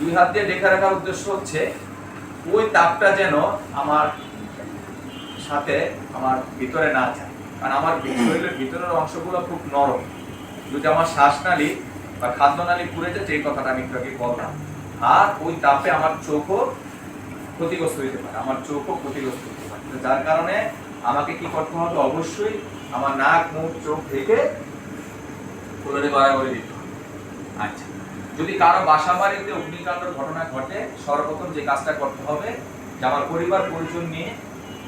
দুই হাত দিয়ে রেখে রাখার উদ্দেশ্য হচ্ছে, ওই তাপটা যেন আমার সাথে আমার ভিতরে না যায়। কারণ আমার শরীরের ভিতরের অংশগুলো খুব নরম। যদি আমার শ্বাসনালী বা খাদ্যনালী পুড়ে যায় এই কথাটা আমি আগে বললাম, আর ওই তাপে আমার চোখও ক্ষতিগ্রস্ত হতে পারে, আমার চোখও ক্ষতিগ্রস্ত হতে পারে। যার কারণে আমাকে কি করতে হবে? অবশ্যই আমার নাক, মুখ, চোখ থেকে ফুলরে বাড়াবাড়ি দিতে হবে। আচ্ছা। যদি কারও বাসা বাড়িতে অগ্নিকাণ্ডের ঘটনা ঘটে, সর্বপ্রথম যে কাজটা করতে হবে, যে আমার পরিবার পরিজন নিয়ে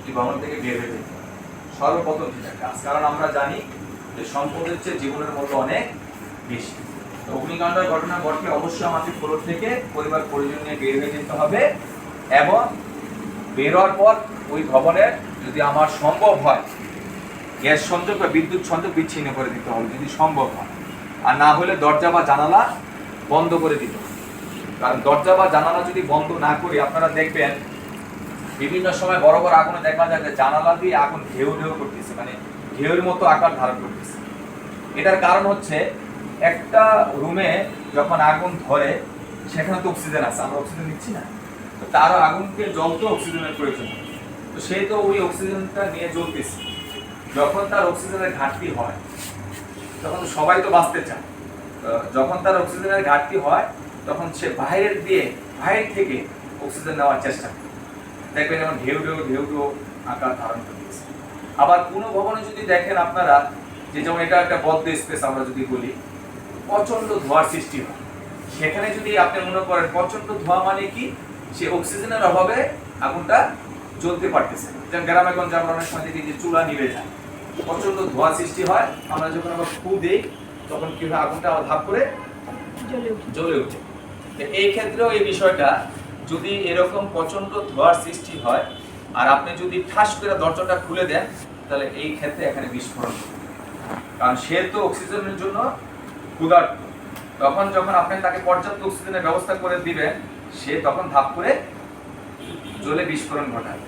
এই ভবন থেকে বের হয়ে যেতে সর্বপ্রথম যেটা কাজ, কারণ আমরা জানি যে সম্পদের চেয়ে জীবনের মূল্য অনেক বেশি। অগ্নিকাণ্ডের ঘটনা ঘটলে অবশ্যই আমাকে ফ্লোর থেকে পরিবার পরিজন নিয়ে বের হয়ে যেতে হবে এবং বেরোয়ার পর ওই ভবনের যদি আমার সম্ভব হয়, গ্যাস সংযোগ বা বিদ্যুৎ সংযোগ বিচ্ছিন্ন করে দিতে হবে, যদি সম্ভব হয়। আর না হলে দরজা বা জানালা বন্ধ করে দিতে কারণ দরজা বা জানালা যদি বন্ধ না করি আপনারা দেখবেন, বিভিন্ন সময় বড় বড় আগুনে দেখা যায় যে জানালা দিয়ে আগুন ঢেউ ঢেউ করতেছে মানে ঢেউর মতো আকার ধারণ করতেছে। এটার কারণ হচ্ছে একটা রুমে যখন আগুন ধরে, সেখানে তো অক্সিজেন আছে, আমরা অক্সিজেন নিচ্ছি না। তো তারও আগুনকে জ্বলতে অক্সিজেনের প্রয়োজন তো সে তো ওই অক্সিজেনটা নিয়ে জ্বলতেছে। যখন তার অক্সিজেনের ঘাটতি হয়, তখন তো সবাই তো বাঁচতে চায়। তো যখন তার অক্সিজেনের ঘাটতি হয়, তখন সে বাইরের দিয়ে বাইরে থেকে অক্সিজেন নেওয়ার চেষ্টা করে। দেখবেন যেমন ঢেউ ঢেউ ঢেউ ঢেউ আকার ধারণ করতেছে আবার কোনো ভবনে যদি দেখেন আপনারা যে যেমন এটা একটা বদ্ধ স্পেস আমরা যদি বলি প্রচণ্ড ধোঁয়ার সৃষ্টি হয়। সেখানে যদি আপনি মনে করেন প্রচণ্ড ধোঁয়া মানে কি? সে অক্সিজেনের অভাবে আগুনটা জ্বলতে পারতেছে। যেমন গ্রামে গঞ্জে আমরা অনেক সময় দেখি যে চুলা নিভে যায়। প্রচণ্ড ধোঁয়া সৃষ্টি হয়। আমরা যখন আবার ফু দিই তখন কি হয় আগুনটা আবার ধাপ করে জ্বলে উঠে। তো এই ক্ষেত্রেও এই বিষয়টা যদি এরকম প্রচণ্ড ধোঁয়ার সৃষ্টি হয় আর আপনি যদি ঠাস করে দরজাটা খুলে দেন তাহলে এই ক্ষেত্রে এখানে বিস্ফোরণ কারণ সে তো অক্সিজেনের জন্য ক্ষুধার্ত। তখন যখন আপনি তাকে পর্যাপ্ত অক্সিজেনের ব্যবস্থা করে দিবেন সে তখন ধাপ করে জ্বলে বিস্ফোরণ ঘটায়।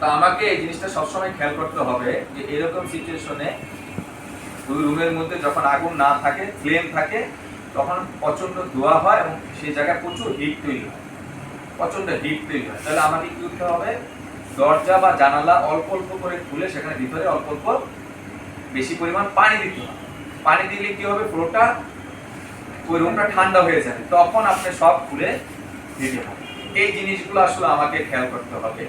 তা আমাকে এই জিনিসটা সবসময় খেয়াল করতে হবে যে এরকম সিচুয়েশনে ওই রুমের মধ্যে যখন আগুন না থাকে, ফ্লেম থাকে, তখন প্রচণ্ড ধোয়া হয় এবং সেই জায়গায় প্রচুর হিট তৈরি হয়। প্রচণ্ড হিট তৈরি হয়। তাহলে আমাকে কি করতে হবে? দরজা বা জানালা অল্প অল্প করে খুলে সেখানে ভিতরে অল্প অল্প বেশি পরিমাণ পানি দিতে হবে। পানি দিলে কি হবে? পুরোটা ওই রুমটা ঠান্ডা হয়ে যাবে। তখন আপনি সব খুলে দিতে হবে এই জিনিসগুলো আসলে আমাকে খেয়াল করতে হবে।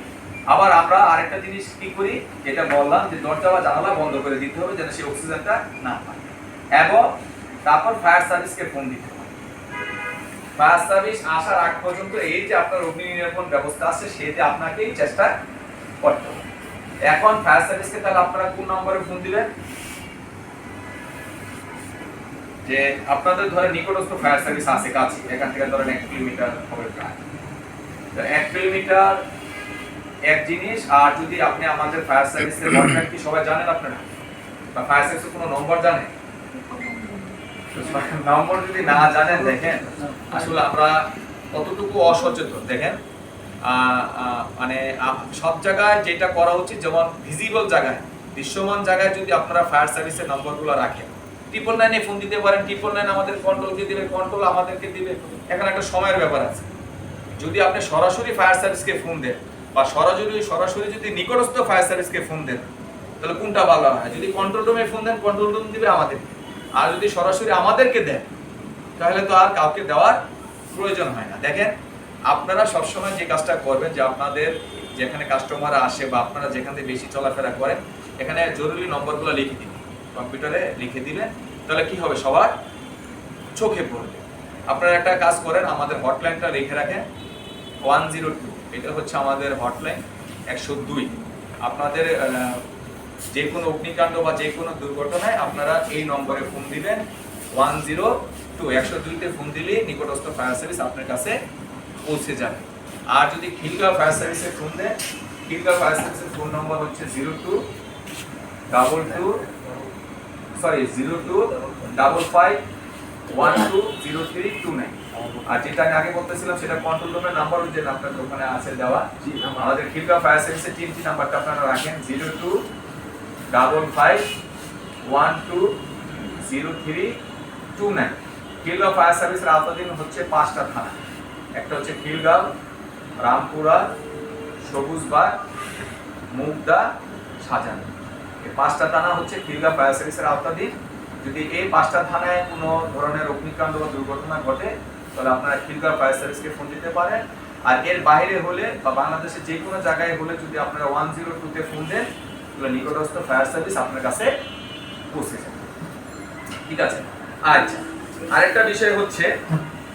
আবার আমরা আরেকটা জিনিস কি করি? যেটা বললাম যে দরজা বা জানালা বন্ধ করে দিতে হবে যেন সেই অক্সিজেনটা না পায়। এবং তারপর ফায়ার সার্ভিসকে ফোন দিতে হবে। ফায়ার সার্ভিস আসার আগ পর্যন্ত এই যে আপনার অগ্নি নিরাপণ ব্যবস্থা আছে আপনাকেই চেষ্টা করতে হবে। এখন ফায়ার সার্ভিসকে তাহলে আপনারা কোন নম্বরে ফোন দিবেন? যে আপনাদের ধরে নিকটস্থ ফায়ার সার্ভিস আছে কাছে, এখান থেকে ধরেন এক কিলোমিটার হবে প্রায়। তো এক কিলোমিটার এক জিনিস, আর যদি আপনি আমাদের ফায়ার সার্ভিসের কন্ট্যাক্ট কি সবাই জানেন আপনারা? বা ফায়ার সার্ভিসের কোনো নম্বর জানেন? নম্বর যদি না জানেন, দেখেন, আসলে আমরা কতটুকু অসচেতন, দেখেন মানে সব জায়গায় যেটা করা উচিত, যেমন ভিজিবল জায়গায়, দৃশ্যমান জায়গায় যদি আপনারা ফায়ার সার্ভিসের নম্বরগুলো রাখেন ট্রিপল নাইনে ফোন দিতে পারেন ট্রিপল নাইন আমাদের কন্ট্রোলকে দিবে কন্ট্রোল আমাদেরকে দিবে, এখানে একটা সময়ের ব্যাপার আছে। যদি আপনি সরাসরি ফায়ার সার্ভিসকে ফোন দেন বা সরাসরি সরাসরি যদি নিকটস্থ ফায়ার সার্ভিসকে ফোন দেন, তাহলে কোনটা ভালো হয়? যদি কন্ট্রোল রুমে ফোন দেন কন্ট্রোল রুম দিবে আমাদের। আর যদি সরাসরি আমাদেরকে দেন, তাহলে তো আর কাউকে দেওয়ার প্রয়োজন হয় না। দেখেন, আপনারা সবসময় যে কাজটা করবেন, যে আপনাদের যেখানে কাস্টমার আসে বা আপনারা যেখান থেকে বেশি চলাফেরা করেন, এখানে জরুরি নম্বরগুলো লিখে দিন। কম্পিউটারে লিখে দিবেন তাহলে কি হবে? সবার চোখে পড়বে। আপনারা একটা কাজ করেন, আমাদের হটলাইনটা লিখে রাখেন। ওয়ান জিরো টু এটা হচ্ছে আমাদের হটলাইন একশো দুই। আপনাদের যে কোনো অগ্নিকাণ্ড বা যে কোনো দুর্ঘটনায় আপনারা এই নম্বরে ফোন দিবেন ওয়ান জিরো টু একশো দুইতে ফোন দিলে নিকটস্থ ফায়ার সার্ভিস আপনার কাছে পৌঁছে যাবে। আর যদি খিলগাঁও ফায়ার সার্ভিসে ফোন দেন, খিলগাঁও ফায়ার সার্ভিসের ফোন নম্বর হচ্ছে zero two double two sorry zero two double five one two zero three two nine আর যেটা আমি আগে বলতেছিলাম সেটা কন্ট্রোল রুমের নাম্বার যে আপনাদের ওখানে আছে দেওয়া। আমাদের খিলগাঁও ফায়ার সার্ভিসের টিমটি নাম্বারটা আপনারা রাখেন? Zero two double five one two zero three two nine Khilgaon fire সার্ভিসের আওতাধীন হচ্ছে পাঁচটা থানা। একটা হচ্ছে খিলগাঁও রামপুরা সবুজবাগ মুগদা সাজানো। এই পাঁচটা থানা হচ্ছে খিলগাঁও ফায়ার সার্ভিসের আওতাধীন। যদি এই পাঁচটা থানায় কোনো ধরনের অগ্নিকাণ্ড বা দুর্ঘটনা ঘটে তাহলে আপনারা খিলগাঁও ফায়ার সার্ভিসকে ফোন দিতে পারেন। আর এর বাইরে হলে বা বাংলাদেশের যে কোনো জায়গায় হলে যদি আপনারা ওয়ান জিরো টুতে ফোন দেন, তাহলে নিকটস্থ ফায়ার সার্ভিস আপনার কাছে পৌঁছে যাবে। ঠিক আছে? আচ্ছা আরেকটা বিষয় হচ্ছে